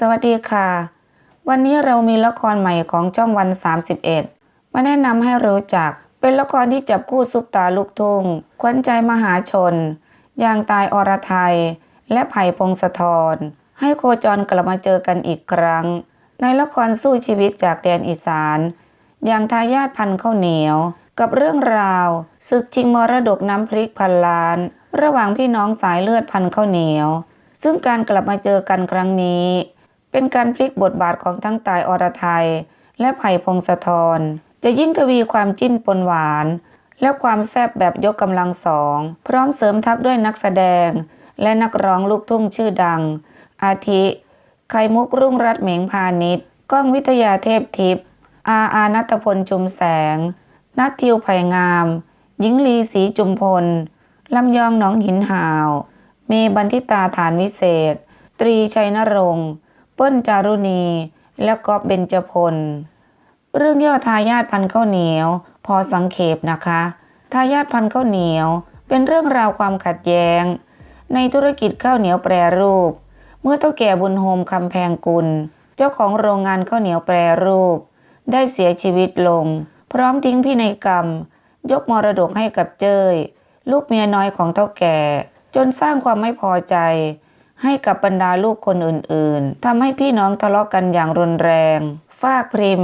สวัสดีค่ะ วันนี้เรามีละครใหม่ของจ้องวัน 31 มาแนะนำให้รู้จัก เป็นละครที่จับคู่ซุปตาลูกทุ่งขวัญใจมหาชน อย่างตายอรไทย และไผ่พงศธร ให้โคจรกลับมาเจอกันอีกครั้ง ในละครสู้ชีวิตจากแดนอีสาน อย่างทายาทพันข้าวเหนียว กับเรื่องราวศึกชิงมรดกน้ำพริกพันล้าน ระหว่างพี่น้องสายเลือดพันข้าวเหนียว ซึ่งการกลับมาเจอกันครั้งนี้ เป็นการพลิกบทบาทของทั้งตายอรไทย และไผ่พงศธร จะยิ่งกวีความจิ้นปนหวาน และความแซบแบบยกกำลังสอง พร้อมเสริมทัพด้วยนักแสดง และนักร้องลูกทุ่งชื่อดัง อาทิไข่มุกรุ่งรัตน์เหมงพาณิชย์ก้องวิทยาเทพทิพย์อาอานัตพลชุมแสง นัททิวไผ่งาม หญิงลีศรีจุมพลลำยองหนองหินหาว เมบันทิตาฐานวิเศษ ตรีชัยนรงค์ เปิ้ลจารุณี และก๊อฟเบญจพล เรื่องย่อทายาทพันข้าวเหนียว พอสังเขปนะคะ ทายาทพันข้าวเหนียว เป็นเรื่องราวความขัดแย้ง ในธุรกิจข้าวเหนียวแปรรูป เมื่อเท่าแก่บุญโฮมคำแพงกุล เจ้าของโรงงานข้าวเหนียวแปรรูป ได้เสียชีวิตลง พร้อมทิ้งพินัยกรรม ยกมรดกให้กับเจ้ย ลูกเมียน้อยของเท่าแก่ จนสร้างความไม่พอใจ ให้กับบรรดาลูกคนอื่นๆทำให้พี่น้องทะเลาะกันอย่างรุนแรง ฟากพริม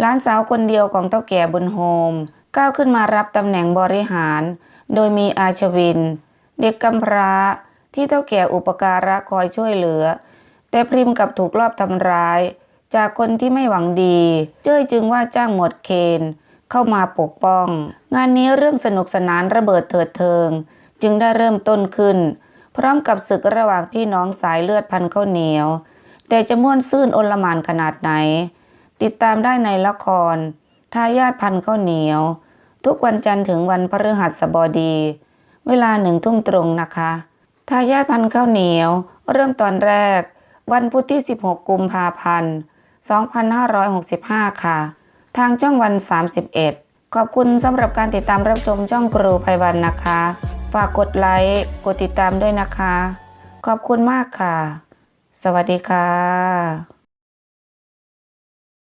หลานสาวคนเดียวของเท่าแก่บุญโฮม ก้าวขึ้นมารับตำแหน่งบริหาร โดยมีอาชวิน เด็กกำพร้าที่เท่าแก่อุปการะคอยช่วยเหลือ แต่พริมกับถูกลอบทำร้าย จากคนที่ไม่หวังดี เจ้ยจึงว่าจ้างหมดเคนเข้ามาปกป้อง งานนี้เรื่องสนุกสนานระเบิดเถิดเทิง จึงได้เริ่มต้นขึ้น พร้อมกับศึกระหว่างพี่น้องสายเลือดพันข้าวเหนียว แต่จะม่วนซื่นโอลหมานขนาดไหน ติดตามได้ในละครทายาทพันข้าวเหนียว ทุกวันจันทร์ถึงวันพฤหัสบดี เวลาหนึ่งทุ่มตรงนะคะทายาทพันข้าวเหนียว เริ่มตอนแรก วันพุธที่ 16 กุมภาพันธ์ 2565 ค่ะ ทางช่องวัน 31 ขอบคุณสำหรับการติดตามรับชมช่องครูไพวันนะคะ ฝากกดไลค์ กดติดตามด้วยนะคะ ขอบคุณมากค่ะ สวัสดีค่ะ